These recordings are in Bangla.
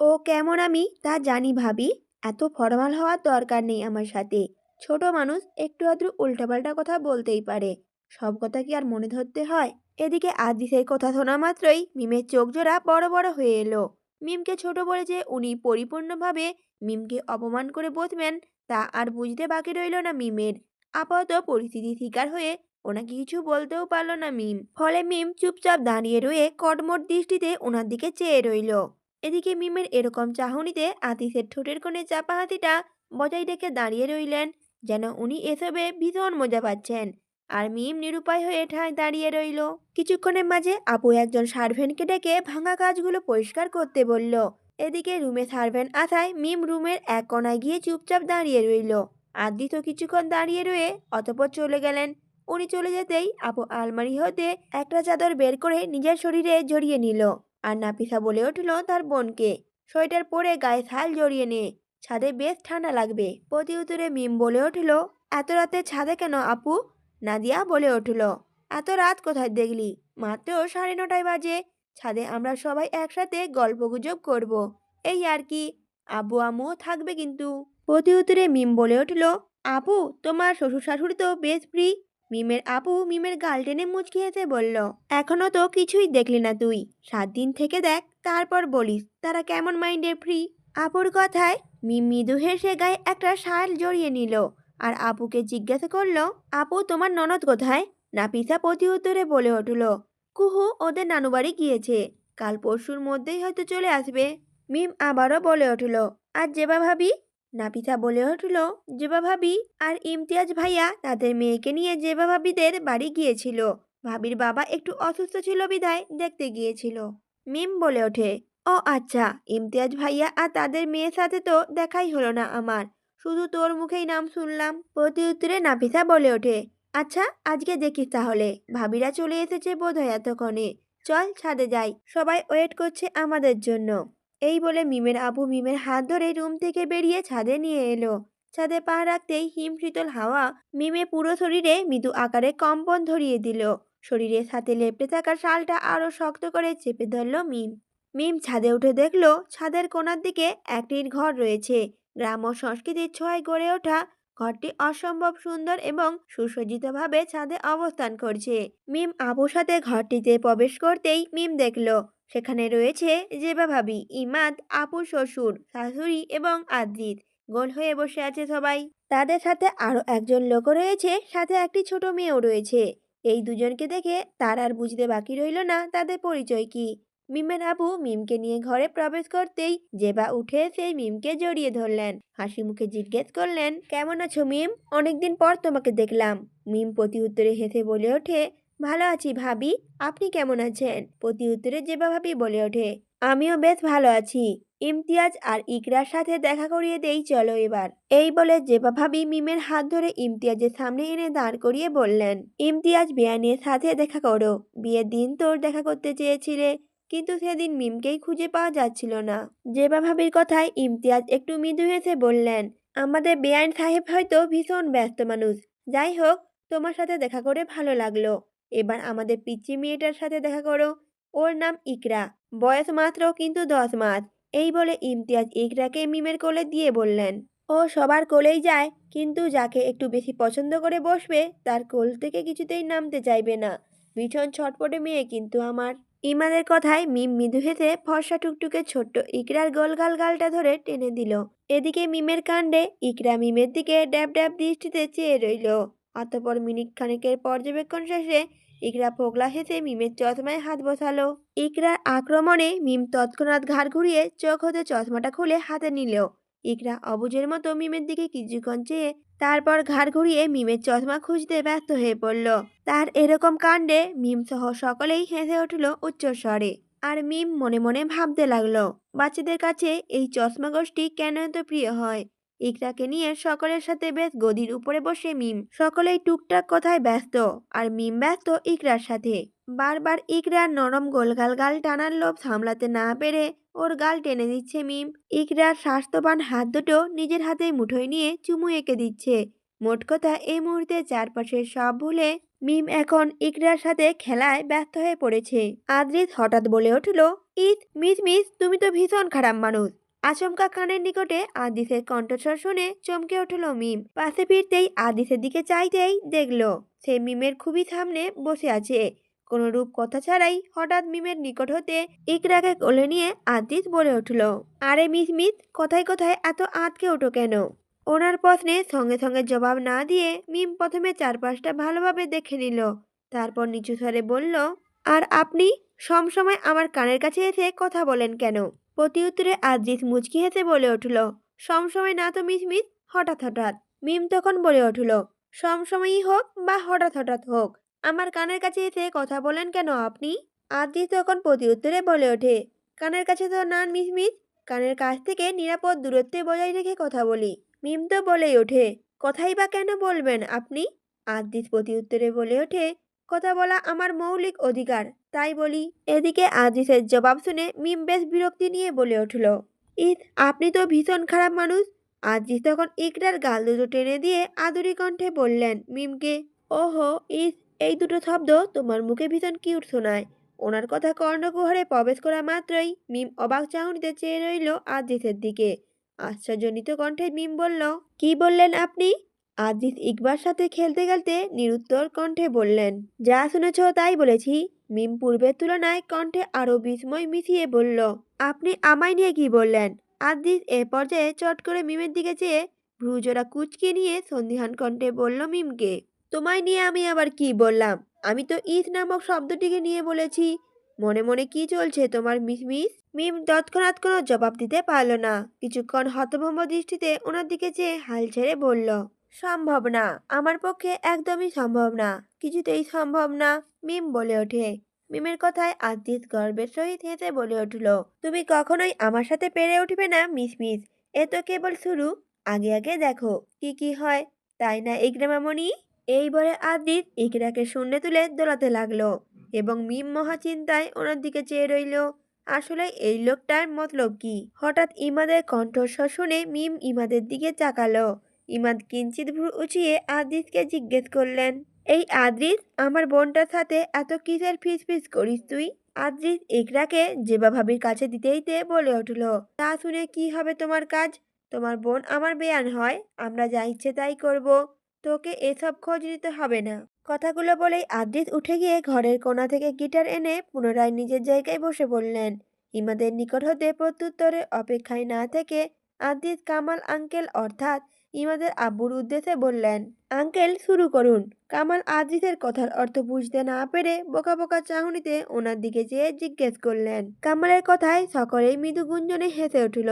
ও কেমন আমি তা জানি ভাবি। এত ফরমাল হওয়ার দরকার নেই আমার সাথে। ছোট মানুষ একটু আধটু উল্টাপাল্টা কথা বলতেই পারে। সব কথা কি আর মনে ধরতে হয়? এদিকে আদিসের কথা শোনা মাত্রই মিমের চোখ জোড়া বড় বড় হয়ে এলো। মিমকে ছোট বলে যে উনি পরিপূর্ণভাবে মিমকে অপমান করে বসবেন, তা আর বুঝতে বাকি রইল না মিমের। আপাতত পরিস্থিতির শিকার হয়ে ওনাকে কিছু বলতেও পারল না মিম। ফলে মিম চুপচাপ দাঁড়িয়ে রয়ে কটমট দৃষ্টিতে ওনার দিকে চেয়ে রইল। এদিকে মিমের এরকম চাহনিতে আতিসের ঠোঁটের কোণে চাপা হাতিটা বজায় রেখে দাঁড়িয়ে রইলেন, যেন উনি এসবে ভীষণ মজা পাচ্ছেন। আর মিম নিরুপায় হয়ে ঠায় দাঁড়িয়ে রইল। কিছুক্ষণের মাঝে আপু একজন সার্ভেন্টকে ডেকে ভাঙা কাজগুলো পরিষ্কার করতে বলল। এদিকে রুমে সার্ভেন্ট আসায় মিম রুমের এক কোনায় গিয়ে চুপচাপ দাঁড়িয়ে রইল। আদি তো কিছুক্ষণ দাঁড়িয়ে রয়ে অতপর চলে গেলেন। উনি চলে যেতেই আপু আলমারি হতে একটা চাদর বের করে নিজের শরীরে জড়িয়ে নিল। আর নাপিসা বলে উঠল, তার বোনকে সোয়েটার পরে গায়ে শাল জড়িয়ে নে, ছাদে বেশ ঠান্ডা লাগবে। প্রতি উত্তরে মিম বলে উঠল, এত রাতে ছাদে কেন আপু? নাদিয়া বলে উঠল, এত রাত কোথায় দেখলি? মাত্র সাড়ে নটায় বাজে। ছাদে আমরা সবাই একসাথে গল্পগুজব করব। এই আর কি আবু আম্মুও থাকবে কিন্তু। প্রতি উত্তরে মিম বলে উঠল, আপু, তোমার শ্বশুর শাশুড়ি তো বেশ ফ্রি মিমের আপু মিমের গাল টেনে মুচকি হেসে বলল, এখনও তো কিছুই দেখলি না তুই। সাত দিন থেকে দেখ, তারপর বলিস, তারা কেমন মাইন্ডের ফ্রি? আপুর কথায় মিম মৃদু হেসে গায়ে একটা শাল জড়িয়ে নিল আর আপুকে জিজ্ঞাসা করল, আপু, তোমার ননদ কোথায়? নাপিসা প্রতি উত্তরে বলে উঠল, কুহু, ওদের নানুবাড়ি গিয়েছে। কাল পরশুর মধ্যেই হয়তো চলে আসবে। মিম আবারও বলে উঠল, আর জেবা ভাবি? নাপিসা বলে উঠল, জেবা ভাবি আর ইমতিয়াজ ভাইয়া তাদের মেয়েকে নিয়ে জেবা ভাবিদের বাড়ি গিয়েছিল। ভাবির বাবা একটু অসুস্থ ছিল বিধায় দেখতে গিয়েছিল। মিম বলে ওঠে, ও আচ্ছা ইমতিয়াজ ভাইয়া আর তাদের মেয়ের সাথে তো দেখাই হলো না আমার। শুধু তোর মুখেই নাম শুনলাম। প্রতি উত্তরে নাফিসা বলে ওঠে আচ্ছা আজকে দেখিস তাহলে। ভাবিরা চলে এসেছে বোধ হয় এতক্ষণে। চল ছাদে যাই। সবাই ওয়েট করছে আমাদের জন্য। এই বলে মিমের আবু মিমের হাত ধরে রুম থেকে বেরিয়ে ছাদে নিয়ে এলো। ছাদে পা রাখতেই হিম শীতল হাওয়া মিমে পুরো শরীরে মৃদু আকারে কম্পন ধরিয়ে দিল। শরীরের সাথে লেপটে থাকা শালটা আরও শক্ত করে চেপে ধরল মিম। মিম ছাদে উঠে দেখল ছাদের কোনার দিকে একটির ঘর রয়েছে। গ্রাম ও সংস্কৃতির ছোঁয়ায় গড়ে ওঠা ঘরটি অসম্ভব সুন্দর এবং সুসজ্জিতভাবে ছাদে অবস্থান করছে। মিম আবুর সাথে ঘরটিতে প্রবেশ করতেই মিম দেখল সেখানে রয়েছে জেবা ভাবি, ইমাদ, আপু, শ্বশুর, শাশুড়ি এবং আদ্রিত গোল হয়ে বসে আছে সবাই। তাদের সাথে আরও একজন লোক রয়েছে, সাথে একটি ছোট মেয়েও রয়েছে। এই দুজনকে দেখে তার আর বুঝতে বাকি রইল না তাদের পরিচয় কি। মিমের আবু মিমকে নিয়ে ঘরে প্রবেশ করতেই জেবা উঠে সেই মিমকে জড়িয়ে ধরলেন। হাসি মুখে জিজ্ঞেস করলেন, কেমন আছো মিম? অনেকদিন পর তোমাকে দেখলাম। মিম প্রতি উত্তরে হেসে বলে ওঠে ভালো আছি ভাবি, আপনি কেমন আছেন? প্রতি উত্তরে জেবা ভাবি বলে ওঠে, আমিও বেশ ভালো আছি। ইমতিয়াজ আর ইকরার সাথে দেখা করিয়ে দেই, চলো এবার। এই বলে জেবা ভাবি মিমের হাত ধরে ইমতিয়াজের সামনে এনে দাঁড় করিয়ে বললেন, ইমতিয়াজ, বিয়ানের সাথে দেখা করো। বিয়ের দিন তোর দেখা করতে চেয়েছিলে, কিন্তু সেদিন মিমকেই খুঁজে পাওয়া যাচ্ছিল না। জেবা ভাবির কথায় ইমতিয়াজ একটু মৃদু হেসে বললেন, আমাদের বেআইন সাহেব হয়তো ভীষণ ব্যস্ত মানুষ। যাই হোক, তোমার সাথে দেখা করে ভালো লাগল। এবার আমাদের পিচ্চি মেয়েটার সাথে দেখা করো। ওর নাম ইকরা। বয়স মাত্র কিন্তু দশ মাস। এই বলে ইমতিয়াজ ইকরাকে মিমের কোলে দিয়ে বললেন, ও সবার কোলেই যায়, কিন্তু যাকে একটু বেশি পছন্দ করে বসবে, তার কোল থেকে কিছুতেই নামতে চাইবে না। ভীষণ ছটপটে মেয়ে কিন্তু আমার। ইমাদের কথায় মিম মৃদু হেসে ফর্সা টুকটুকে ছোট্ট ইকরার গোলগাল গালটা ধরে টেনে দিল। এদিকে মিমের কাণ্ডে ইকরা মিমের দিকে ড্যাব ড্যাব দৃষ্টিতে চেয়ে রইল। অতপর মিনিট খানেকের পর্যবেক্ষণ শেষে ইকরা ফোকলা হেসে মিমের চশমায় হাত বসালো। ইকরার আক্রমণে মিম তৎক্ষণাৎ ঘাড় ঘুরিয়ে চোখ হতে চশমাটা খুলে হাতে নিল। ইকরা অবুজের মতো মিমের দিকে কিছুক্ষণ চেয়ে তারপর ঘাড় ঘুরিয়ে মিমের চশমা খুঁজতে ব্যস্ত হয়ে পড়ল। তার এরকম কাণ্ডে মিম সহ সকলেই হেসে উঠল উচ্চস্বরে আর মিম মনে মনে ভাবতে লাগল, বাচ্চাদের কাছে এই চশমা গোষ্ঠী কেন এত প্রিয় হয়? ইকরাকে নিয়ে সকলের সাথে বেশ গদির উপরে বসে মিম সকলেই টুকটাক কথায় ব্যস্ত। আর মিম ব্যস্ত ইকরার সাথে। বারবার ইকরার নরম গোলগাল গাল টানার লোভ সামলাতে না পেরে ওর গাল টেনে দিচ্ছে মিম। ইকরার স্বাস্থ্যবান হাত দুটো নিজের হাতে মুঠোয় নিয়ে চুমু এঁকে দিচ্ছে। মোট কথা এই মুহূর্তে চারপাশের সব ভুলে মিম এখন ইকরার সাথে খেলায় ব্যস্ত হয়ে পড়েছে। আদ্রিস হঠাৎ বলে উঠল, ইস, মিস মিস, তুমি তো ভীষণ খারাপ মানুষ। আচমকা কানের নিকটে আদিসের কণ্ঠস্বর শুনে চমকে উঠল মিম। পাশে ফিরতেই আদিসের দিকে চাইতেই দেখল, সে মিমের খুবই সামনে বসে আছে। কোনো রূপ কথা ছাড়াই হঠাৎ মিমের নিকট হতে ইকরাকে কোলে নিয়ে আদিস বলে উঠল, আরে মিস মিস কথায় কথায় এত আঁতকে ওঠো কেন? ওনার প্রশ্নে সঙ্গে সঙ্গে জবাব না দিয়ে মিম প্রথমে চারপাশটা ভালোভাবে দেখে নিল, তারপর নিচু স্বরে বলল, আর আপনি সবসময় আমার কানের কাছে এসে কথা বলেন কেন? প্রতি উত্তরে আদ্রিস মুচকি হেসে বলে উঠল সমসময় না তো মিস মিস হঠাৎ হঠাৎ। মিম তখন বলে উঠল সমসময়ই হোক বা হঠাৎ হঠাৎ হোক। আমার কানের কাছে এসে কথা বলেন কেন আপনি? আদ্রিস তখন প্রতি উত্তরে বলে ওঠে, কানের কাছে তো না মিস মিস কানের কাছ থেকে নিরাপদ দূরত্বে বজায় রেখে কথা বলি। মিম তো বলেই ওঠে, কথাই বা কেন বলবেন আপনি? আদ্রিস প্রতি উত্তরে বলে ওঠে, কথা বলা আমার মৌলিক অধিকার তাই বলি, এদিকে আজিসের জবাব শুনে মিম বেশ বিরক্তি নিয়ে বলে উঠল, ইস, আপনি তো ভীষণ খারাপ মানুষ। আদ্রিস তখন ইকরার গাল দুটো টেনে দিয়ে আদুরি কণ্ঠে বললেন, মিমকে, ওহো, ইস, এই দুটো শব্দ তোমার মুখে ভীষণ কিউট শোনায়। ওনার কথা কর্ণকুহরে প্রবেশ করা মাত্রই মিম অবাক চাহনিতে চেয়ে রইল আজিসের দিকে। আশ্চর্যজনিত কণ্ঠে মিম বলল, কি বললেন আপনি? আদ্রিস ইকবার সাথে খেলতে খেলতে নিরুত্তর কণ্ঠে বললেন, যা শুনেছ তাই বলেছি মিম পূর্বের তুলনায় কণ্ঠে আরও বিস্ময় মিশিয়ে বলল, আপনি আমায় নিয়ে কি বললেন আদ্রিস এ পর্যায়ে চট করে মিমের দিকে চেয়ে ভ্রুজোড়া কুচকে নিয়ে সন্ধিহান কণ্ঠে বলল মিমকে, তোমায় নিয়ে আমি আবার কি বললাম? আমি তো ঈদ নামক শব্দটিকে নিয়ে বলেছি। মনে মনে কি চলছে তোমার মিস মিস মিম তৎক্ষণাৎ কোনো জবাব দিতে পারল না। কিছুক্ষণ হতভম্ব দৃষ্টিতে ওনার দিকে চেয়ে হাল ছেড়ে বলল সম্ভব না। আমার পক্ষে একদমই সম্ভব না। কিছুতেই সম্ভব না, মিম বলে ওঠে। মিমের কথায় আদিত গর্বের সহিত হেসে বলে উঠল, তুমি কখনোই আমার সাথে পেরে উঠবে না, মিস মিস। এ তো কেবল শুরু। আগে আগে দেখো, কি কি হয়। তাই না, ইকরামামণি? এই বলে আদিত ইকরাকে শূন্যে তুলে দোলাতে লাগল এবং মিম মহাচিন্তায় ওনার দিকে চেয়ে রইল, আসলে এই লোকটার মতলব কি? হঠাৎ ইমাদের কণ্ঠস্বর শুনে মিম ইমাদের দিকে তাকালো ইমাদ কিঞ্চিত ভ্রু উঁচিয়ে আদ্রিসকে জিজ্ঞেস করলেন, এই আদ্রিস আমার বোনটার সাথে এত কিসের ফিস ফিস করিস তুই? আদ্রিস ইকরাকে জেবা ভাবির কাছে দিতেই তে বলে উঠল, তা শুনে কি হবে তোমার কাজ? তোমার বোন আমার বেয়ান হয়, আমরা যা ইচ্ছে তাই করব, তোকে এসব খোঁজ নিতে হবে না। কথাগুলো বলেই আদ্রিস উঠে গিয়ে ঘরের কোণা থেকে গিটার এনে পুনরায় নিজের জায়গায় বসে পড়লেন। ইমাদের নিকট হতে প্রত্যুত্তরে অপেক্ষায় না থেকে আদ্রিস কামাল আঙ্কেল অর্থাৎ ইমাদের আব্বুর উদ্দেশ্যে বললেন, আঙ্কেল, শুরু করুন। কামাল আদ্রিসের কথার অর্থ বুঝতে না পেরে বোকা বোকা চাহনিতে ওনার দিকে চেয়ে জিজ্ঞেস করলেন। কামালের কথায় সকলেই মৃদু গুঞ্জনে হেসে উঠল।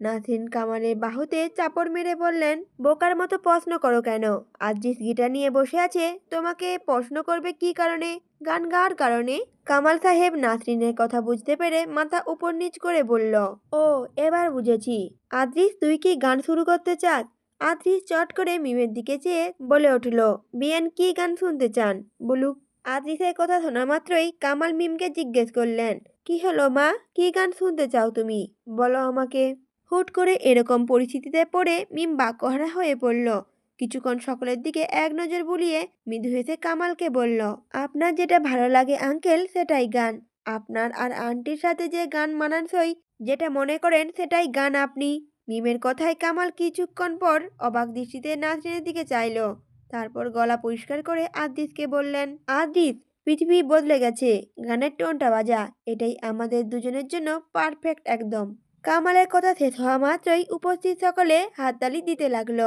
নাসিন কামালের বাহুতে চাপড় মেরে বললেন, বোকার মতো প্রশ্ন করো কেন? আদ্রিস গিটার নিয়ে বসে আছে, তোমাকে প্রশ্ন করবে কি কারণে? গান গাওয়ার কারণে? কামাল সাহেব নাসরিনের কথা বুঝতে পেরে মাথা উপর নিচ করে বলল, ও, এবার বুঝেছি। আদ্রিস তুই কি গান শুরু করতে চাস? আদ্রিস চট করে মিমের দিকে চেয়ে বলে উঠল, বিয়ান, কি গান শুনতে চান? বলুক আদ্রিসের কথা শোনা মাত্রই কামাল মিমকে জিজ্ঞেস করলেন, কি হলো মা? কি গান শুনতে চাও তুমি? বলো আমাকে। হুট করে এরকম পরিস্থিতিতে পড়ে মিম বাক্যহারা হয়ে পড়ল। কিছুক্ষণ সকলের দিকে এক নজর বুলিয়ে মৃদু হেসে কামালকে বলল, আপনার যেটা ভালো লাগে আঙ্কেল, সেটাই গান। আপনার আর আন্টির সাথে যে গান মানানসই, যেটা মনে করেন সেটাই গান আপনি। মিমের কথায় কামাল কিছুক্ষণ পর অবাক দৃষ্টিতে নাজরিনের দিকে চাইল। তারপর গলা পরিষ্কার করে আদিতকে বললেন, আদিত, পৃথিবী বদলে গেছে। গানের টোনটা বাজা। এটাই আমাদের দুজনের জন্য পারফেক্ট একদম। কামালের কথা শেষ হওয়া মাত্রই উপস্থিত সকলে হাততালি দিতে লাগল।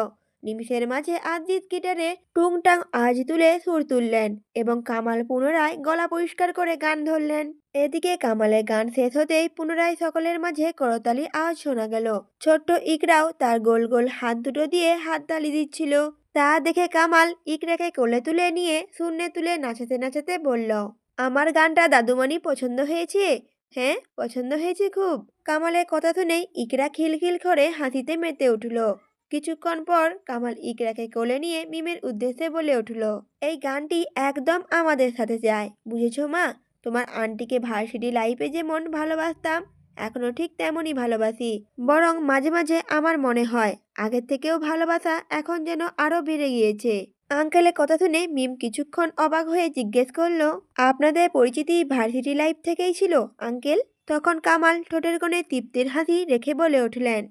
নিমিষের মাঝে আদিত গিটারে টুংটাং আজ তুলে সুর তুললেন এবং কামাল পুনরায় গলা পরিষ্কার করে গান ধরলেন। এদিকে কামালের গান শেষ হতেই পুনরায় সকলের মাঝে করতালি আওয়াজ শোনা গেল। ছোট্ট ইকরাও তার গোল গোল হাত দুটো দিয়ে হাততালি দিচ্ছিল। তা দেখে কামাল ইকরাকে কোলে তুলে নিয়ে শূন্যে তুলে নাচাতে নাচাতে বলল, আমার গানটা দাদুমণি পছন্দ হয়েছে? হ্যাঁ পছন্দ হয়েছে খুব। কামালের কথা শুনেই ইকরা খিলখিল করে হাসিতে মেতে উঠল। কিছুক্ষণ পর কামাল ইকরাকে কোলে নিয়ে মিমের উদ্দেশ্যে বলে উঠল, এই গানটি একদম আমাদের সাথে যায়। বুঝেছ মা? তোমার আন্টিকে ভার্সিটি লাইফে যেমন ভালোবাসতাম, এখনও ঠিক তেমনই ভালোবাসি। বরং মাঝে মাঝে আমার মনে হয়, আগের থেকেও ভালোবাসা এখন যেন আরও বেড়ে গিয়েছে। আঙ্কেলের কথা শুনে মিম কিছুক্ষণ অবাক হয়ে জিজ্ঞেস করল, আপনাদের পরিচিতি ভার্সিটি লাইফ থেকেই ছিল, আঙ্কেল? তখন কামাল ঠোঁটের কোণে তৃপ্তির হাসি রেখে বলে উঠলেন